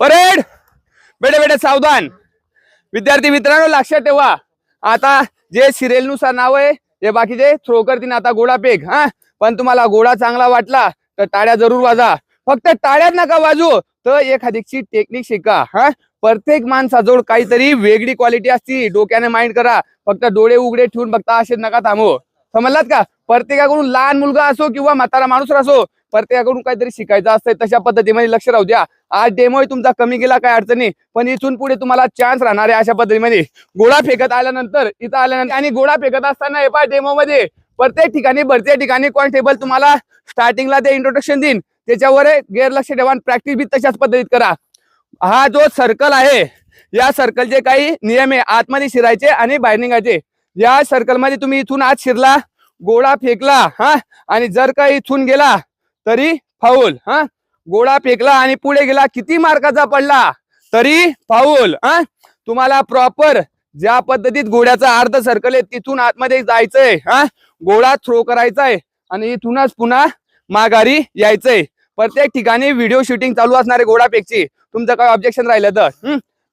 Parade! बेटे बेटे सावधान. विद्यार्थी मित्रांनो लक्षात ठेवा. आता जे सिरियलनुसार नाव आहे जे बाकीचे थ्रो करतील आता गोळा पेक हा? पण तुम्हाला गोळा चांगला वाटला तर टाळ्या जरूर वाजा. फक्त टाळ्यात नका वाजू तर एखादीची टेक्निक शिका हा? प्रत्येक माणसाजवळ काहीतरी वेगळी क्वालिटी असती डोक्याने माइंड करा. फक्त डोळे उघडे ठेवून बघता असे नका थांबू. समजलात का? प्रत्येकाकडून लहान मुलगा असो किंवा म्हातारा माणूस असो प्रत्येकाकडून काहीतरी शिकायचं असतंय तशा पद्धतीमध्ये लक्ष राहू द्या. आज डेमो तुमचा कमी गेला काय अडचणी? पण इथून पुढे तुम्हाला चान्स राहणार आहे अशा पद्धतीमध्ये. गोळा फेकत आल्यानंतर इथं आल्यानंतर आणि गोळा फेकत असताना एपा डेमो मध्ये. प्रत्येक ठिकाणी भरत्या ठिकाणी कॉन्स्टेबल तुम्हाला स्टार्टिंगला ते इंट्रोडक्शन देईन. त्याच्यावर गैरलक्ष लक्ष ठेवा प्रॅक्टिस बी तशाच पद्धतीत करा. हा जो सर्कल आहे या सर्कलचे काही नियम आहे. आतमध्ये शिरायचे आणि बाहेर निघायचे. या सर्कलमध्ये तुम्ही इथून आत शिरला गोळा फेकला हा? आणि जर का इथून गेला तरी फाऊल हा? गोळा फेकला आणि पुढे गेला किती मार्काचा पडला? तरी फाऊल हा? तुम्हाला प्रॉपर ज्या पद्धतीत गोळ्याचा अर्ध सर्कल आहे तिथून आतमध्ये जायचंय हा? गोळा थ्रो करायचाय आणि इथूनच पुन्हा माघारी यायचंय. प्रत्येक ठिकाणी व्हिडिओ शूटिंग चालू असणारे घोडा फेकची. तुमचं काय ऑब्जेक्शन राहिलं तर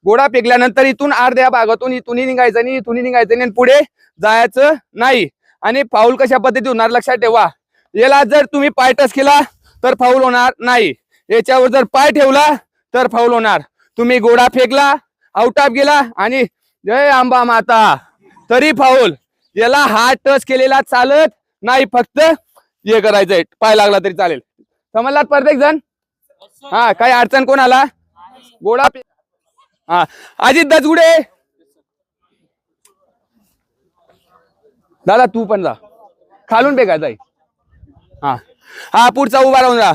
घोडा फेकल्यानंतर इथून अर्ध्या भागातून इथूनही निघायचं नाही इथूनही निघायचं नाही आणि पुढे जायचं नाही. आणि फाऊल कशा पद्धती होणार लक्षात ठेवा. याला जर तुम्ही पाय टच केला तर फाऊल होणार नाही. याच्यावर जर पाय ठेवला तर फाऊल होणार. तुम्ही घोडा फेकला आउट ऑफ गेला आणि जय आंबा माता. तरी फाऊल याला हात टच केलेला चालत नाही फक्त हे करायचंय. पाय लागला तरी चालेल. समजलात प्रत्येक जण हा काही अडचण कोणाला? गोडा पे- हा. अजित दचगुडे दादा तू पण जा. खालून बेगा जाई हा. हा पुढचा उभा राहून जा.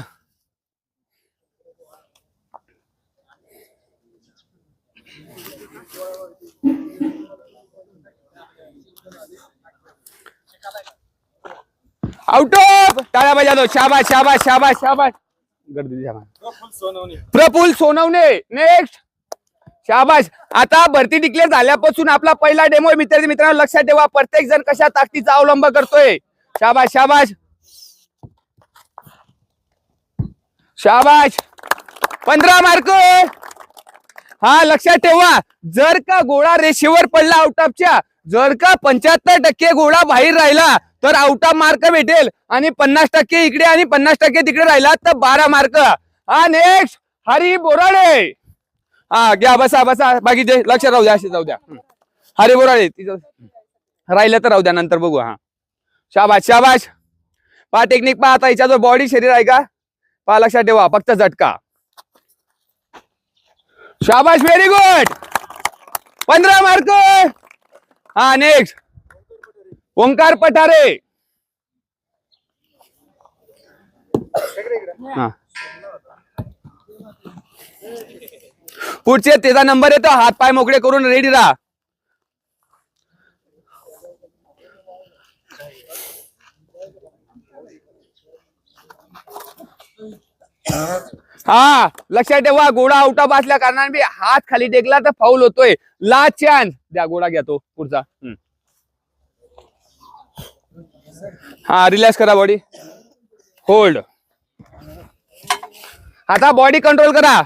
आउट ऑफ टाळ्या दो शाबाश शाबाश शाबाश शाबाश गर्दी प्रफुल सोनवणे. नेक्स्ट शाबाश आता भरती डिक्लेअर झाल्यापासून आपला पहिला डेमो मित्रांनी मित्रांनो लक्षात ठेवा प्रत्येक जण कशा ताकदीचा अवलंब करतोय. शाबाश शाबाश शाबाश पंधरा मार्क हा लक्षात ठेवा. जर का गोळा रेषेवर पडला आउट ऑफच्या जर का पंच्याहत्तर टक्के गोळा बाहेर राहिला तर आउट ऑफ मार्क भेटेल. आणि पन्नास टक्के इकडे आणि पन्नास टक्के तिकडे राहिला तर बारा मार्क हा नेक्स्ट हरी बोराडे. हा घ्या बसा बसा. बाकीचे लक्ष राहू द्या असे जाऊ द्या. हरी बोराडे तिचं राहिलं तर राहू द्या नंतर बघू हा. शाबाश शाबाश पहा टेक्निक पहा आता हिच्या जो बॉडी शरीर आहे का? पहा लक्षात ठेवा फक्त झटका. शाबाश व्हेरी गुड पंधरा मार्क हा नेक्स्ट ओंकार पठारे. हा. पुढचे त्याचा नंबर येतो. हात पाय मोकळे करून रेडी राहा. हा लक्षात ठेवा गोळा आउटा असल्या कारणाने बी हात खाली टेकला तर फाऊल होतोय. ला चान्स द्या गोळा घ्या तो पुढचा. हा रिलॅक्स करा बॉडी होल्ड आता बॉडी कंट्रोल करा.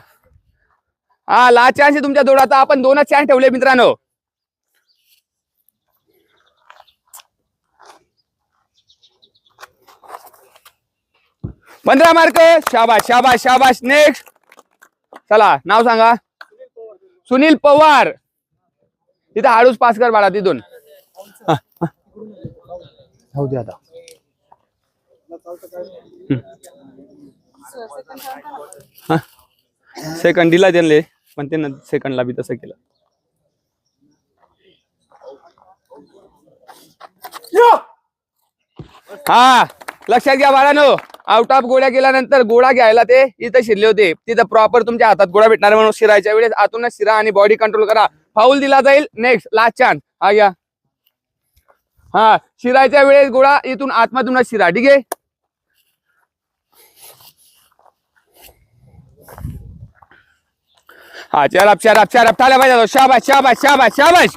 हा ला चान्स आहे तुमच्या जोडाचा आपण दोनच चान्स ठेवले मित्रांनो. पंधरा मार्क शाबाश शाबाश शाबाश नेक्स्ट चला नाव सांगा. सुनील पवार. तिथं हाडूस पास कर बाळा तिथून. सेकंड दिला त्यांना पण त्यानं सेकंडला बी तसं केलं. हा लक्षात घ्या बाळानो. आउट ऑफ गोळ्या गेल्यानंतर गोळा घ्यायला ते इथं शिरले होते. तिथं प्रॉपर तुमच्या हातात गोळा भेटणार म्हणून शिरायच्या वेळेस आतूनच शिरा आणि बॉडी कंट्रोल करा. फाऊल दिला जाईल. नेक्स्ट लास्ट चान्स हा घ्या. हा शिरायच्या वेळेस गोळा इथून आतमधूनच शिरा. ठीक आहे? हाँ चरप थाले बजा दो। शाबाश शाबाश शाबाश शाबाश।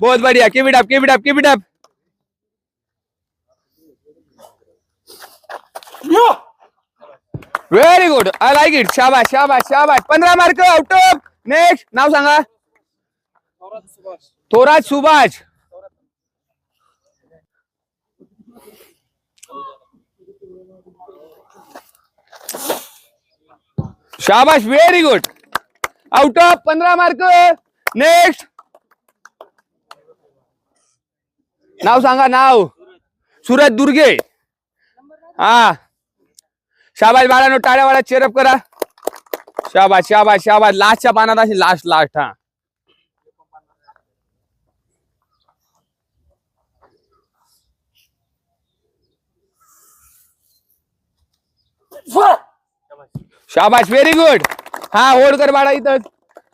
बहुत बढ़िया। Keep it up keep it up keep it up very good I like it शाबाश शाबाश शाबाश। पंधरा मार्क आउट ऑफ़ नेक्स्ट नाव सांगा। थोरात सुभाष। शाबाश व्हेरी गुड आउट ऑफ पंधरा मार्क नेक्स्ट नाव सांगा नाव. सुरत दुर्गे. हा. शाबाश बाळानो टाळ्या वाळा चेरअप करा. शाबाश शाबाश शाबाश. लास्टच्या पानात अशी लास्ट लास्ट हा. शाबाश व्हेरी गुड हा होडकर बाळा इथं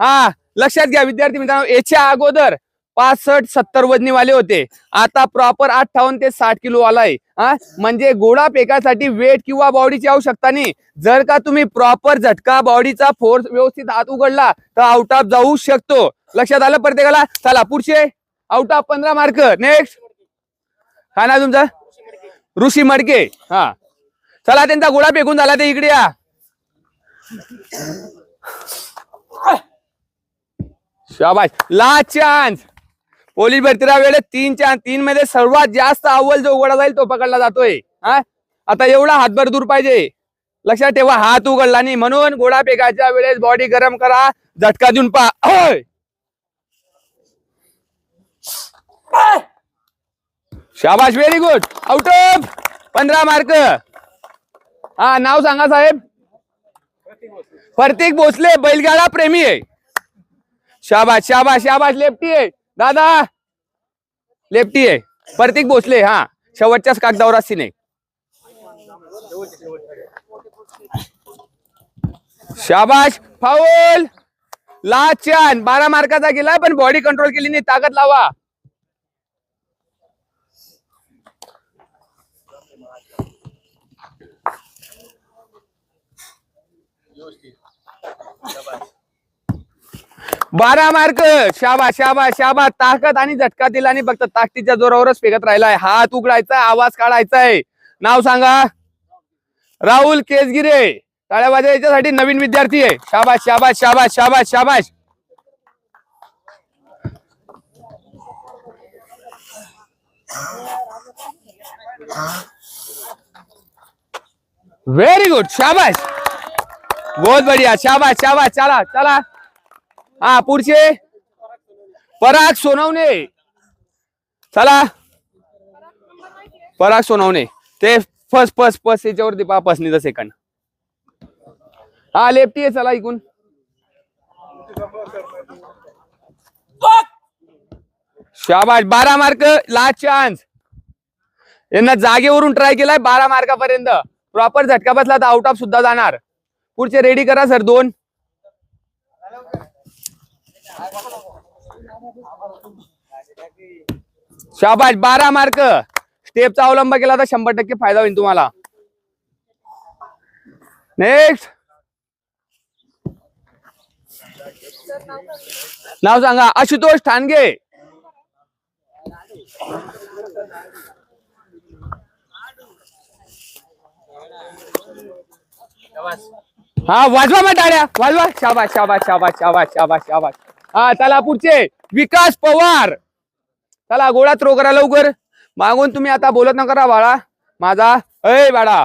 हा लक्षात घ्या विद्यार्थी मित्रांनो याच्या अगोदर पासष्ट सत्तर वजनीवाले होते. आता प्रॉपर अठ्ठावन्न ते साठ किलो आलाय. हा म्हणजे गोळा फेकासाठी वेट किंवा बॉडीची आवश्यकता नाही. जर का तुम्ही प्रॉपर झटका बॉडीचा फोर्स व्यवस्थित हात उघडला तर आउट ऑफ जाऊ शकतो. लक्षात आलं प्रत्येकाला? चला पुढचे. आउट ऑफ पंधरा मार्क नेक्स्ट हा ना तुमचा? ऋषी मडके. हा. चला त्यांचा गोळा फेकून झाला ते इकडे या. शाबाश लास्ट चान्स पोलीस भरतीला वेळेत तीन चान्स तीन मध्ये सर्वात जास्त अव्वल जो उघडा जाईल तो पकडला जातोय. हा? आता एवढा हातभर दूर पाहिजे. लक्षात ठेवा हात उघडला नाही. म्हणून गोळा फेकायच्या वेळेस बॉडी गरम करा. झटका देऊन पा शाबाश व्हेरी गुड आउट ऑफ पंधरा मार्क हा नाव सांगा साहेब. प्रतीक भोसले बैलगाडा प्रेमी आहे. शाबाश शाबाश शाबाश लेफ्टी आहे. दादा लेफ्टी आहे. प्रतीक भोसले हा. शेवटच्याच कागदावर असती नाही. शाबाश फाऊल लास्ट चान बारा मार्काचा गेला पण बॉडी कंट्रोल केली नाही. ताकद लावा. बारा मार्क. शाबा शाबा शाबा. ताकद आणि झटका दिला आणि फक्त ताकदीच्या जोरावरच फेकत राहिलाय. हात उघडायचा आवाज काढायचा आहे नाव सांगा. राहुल केसगिरे टाळ्याबाजा याच्यासाठी नवीन विद्यार्थी आहे. शाबाश शाबाश शाबाश शाबाश शाबाश व्हेरी गुड शाबाश बहुत बढ़िया शाबाश शाबाश चला चला। हा पुढचे। पराग सोनवणे। चला। पराग सोनवणे। ते फर्स्ट फर्स्ट फर्स्ट याच्यावरती पहा द सेकंड हा लेफ्टी आहे चला ऐकून शाबाश बारा मार्क लास्ट चान्स यांना जागेवरून ट्राय केलाय बारा मार्कापर्यंत. प्रॉपर झटका बसला तर आउट ऑफ सुद्धा जाणार. पुढचे रेडी करा सर दोन. शाबाश बारा मार्क स्टेपचा अवलंब केला तर शंभर टक्के फायदा होईल तुम्हाला. नेक्स्ट नाव सांगा आशुतोष ठाणगे. हा वाजवा मग टाळ्या वाजवा. शाबाश शाबाश शाबाश शाबाश शाबाश शाबाश हा चला पुढचे. विकास पवार. चला गोळा थ्रो करा लवकर. मागून तुम्ही आता बोलत न करा बाळा. माझा अय बाळा.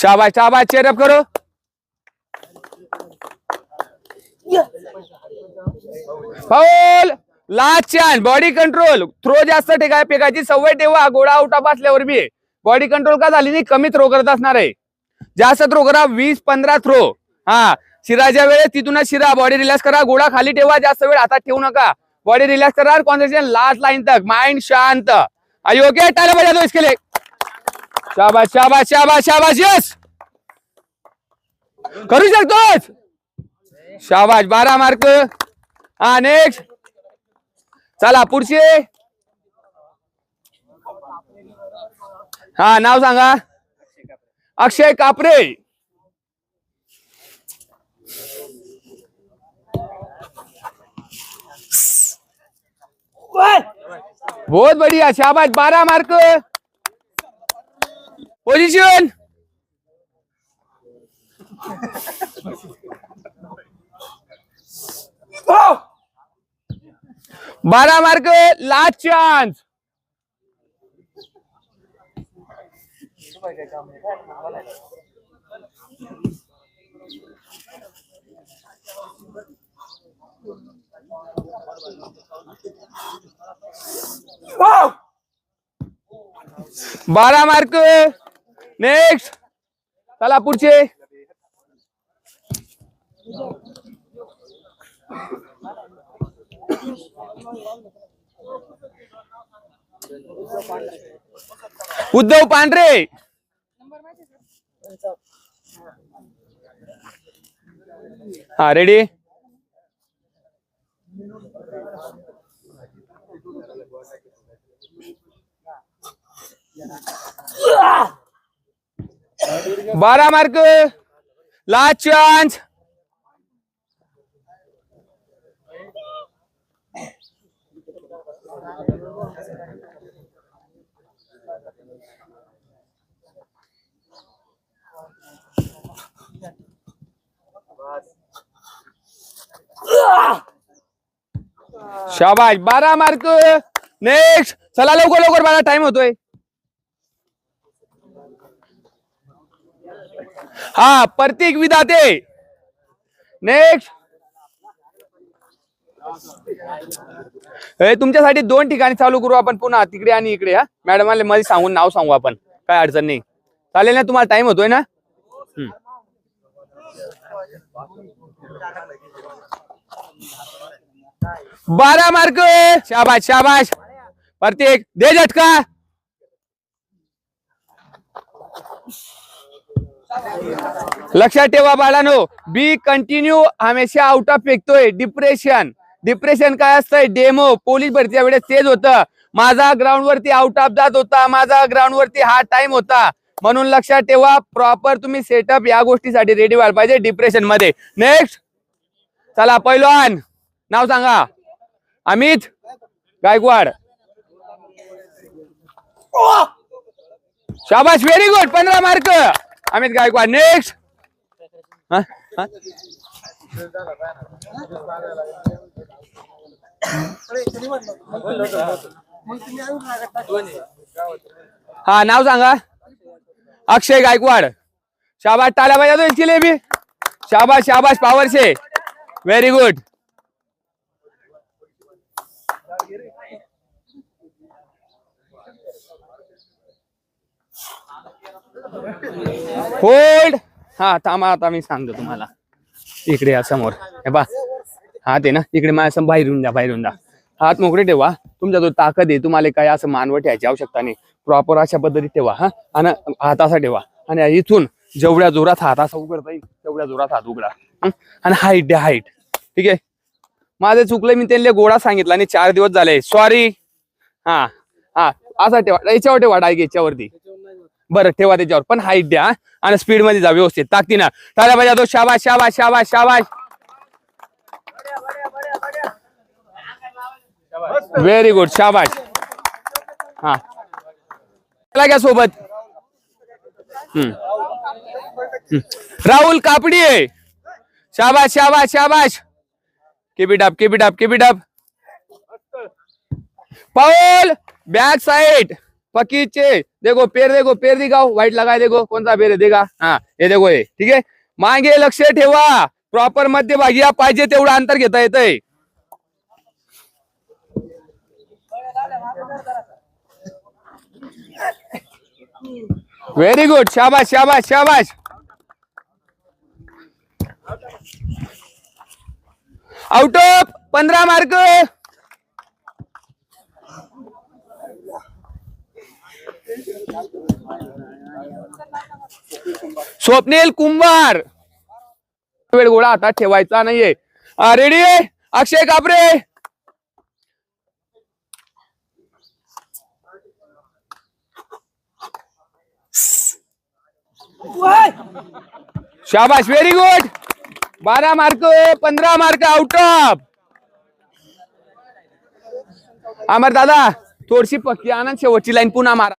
शाबाश शाबाश चेरअप करो. Foul last chance body control throw जास्त टेकाय फेकायची सवय ठेवा. गोळा आउटा असल्यावर बी. बॉडी कंट्रोल का झाली नाही? कमी थ्रो करत असणार आहे. जास्त थ्रो करा. वीस पंधरा थ्रो हा. शिराच्या वेळेस तिथूनच शिरा. बॉडी रिलॅक्स करा. गोळा खाली ठेवा. जास्त वेळ हातात ठेवू नका. बॉडी रिलॅक्स करा. कॉन्सन्ट्रेशन लास्ट लाईन तक. माइंड शांत. अयोग्य टाळ्या बजा दो इसके लिए शाबाश शाबाश शाबाश शाबाश यस करू शकतोस? शाबाश बारा मार्क हा नेक्स्ट चला पुढचे. हा नाव सांगा. अक्षय कापरे. बहुत बढ़िया शाबाश बारह मार्क. पोजीशन बारा मार्क लास्ट चान्स बारा मार्क नेक्स्ट चला पुढचे. उद्धव पांढरे! हा रेडी बारा मार्क लास्ट चान्स शाबाश बारा मार्क नेक्स्ट चला लवकर लवकर बारा टाइम होतोय. हा प्रतीक विधाते. नेक्स्ट तुमच्यासाठी दोन ठिकाणी चालू करू आपण पुन्हा तिकडे आणि इकडे हा? मॅडमाला मध्ये सांगून नाव सांगू आपण. काय अडचण नाही. चालेल ना तुम्हाला टाइम होतोय ना? हम्म. बारा मार्क शाबाश शाबाश प्रत्येक दे झटका. लक्षात ठेवा बाळानो बी कंटिन्यू हमेशा आउट ऑफ फेकतोय डिप्रेशन डिप्रेशन काय असतंय? डेमो पोलीस भरतीच्या वेळेस तेच होतं. माझा ग्राउंडवरती आउट ऑफ जात होता. माझा ग्राउंड वरती हा टाइम होता. म्हणून लक्षात ठेवा प्रॉपर तुम्ही सेटअप या गोष्टीसाठी रेडी व्हायला पाहिजे डिप्रेशनमध्ये. नेक्स्ट चला पहिलवान नाव सांगा. अमित गायकवाड. शाबाश व्हेरी गुड पंधरा मार्क अमित गायकवाड. नेक्स्ट हा नाव सांगा. अक्षय गायकवाड. शाबाश टाळ्या पाहिजे तो जिलेबी शाबाश शाबाश पावरशे व्हेरी गुड होल्ड हा थांबा आता मी सांगतो तुम्हाला. इकडे या समोर. हे बा हात आहे ना. इकडे माझ्यासमोर बाहेर येऊन द्या बाहेर येऊन हात मोकळे ठेवा. तुमच्या जो ताकद आहे. तुम्हाला काय असं मानवं ठेवायची आवश्यकता नाही. प्रॉपर अशा पद्धतीत ठेवा हा. आणि हात असा ठेवा. आणि इथून जेवढ्या जोरात हात असा उघडता येईल तेवढ्या जोरात हात उघडा. आणि हाईट द्या हाईट ठीक आहे? माझं चुकलं मी त्यांना गोळा सांगितला आणि चार दिवस झाले. सॉरी हा हा. असा ठेवा. याच्यावर ठेवा डायक याच्यावरती. बरं ठेवा त्याच्यावर. पण हाईट द्या आणि स्पीडमध्ये जा व्यवस्थित. ताकदीनं. टाळ्या पाहिजे तो शाबाश शाबाश शाबाश शाबाश व्हेरी गुड शाबाश हा. चला घ्या सोबत. हम्म. हम्म. राहुल कापडी आहे. शाबाश शाबाश शाबाश keep up keep up keep up पाउल बैक साइड पकीचे. देखो पेर देखो पेर दिखाओ. व्हाइट लगाए देखो. कौन सा पैर है देगा हाँ ये देखो ये ठीक है मागे लक्ष ठेवा. प्रॉपर मध्यभागी या. पाहिजे तेवढं अंतर घेता येतंय. व्हेरी गुड शाबाश शाबाश शाबाश आउट ऑफ पंधरा मार्क स्वप्नील कुंभार. वेळ गोळा आता ठेवायचा नाहीये. रेडी अक्षय कापरे. शाबाश व्हेरी गुड बारा मार्क पंधरा मार्क आउट ऑफ अमर दादा थोडीशी पक्की आनंद शेवटची लाईन पुन्हा मारा.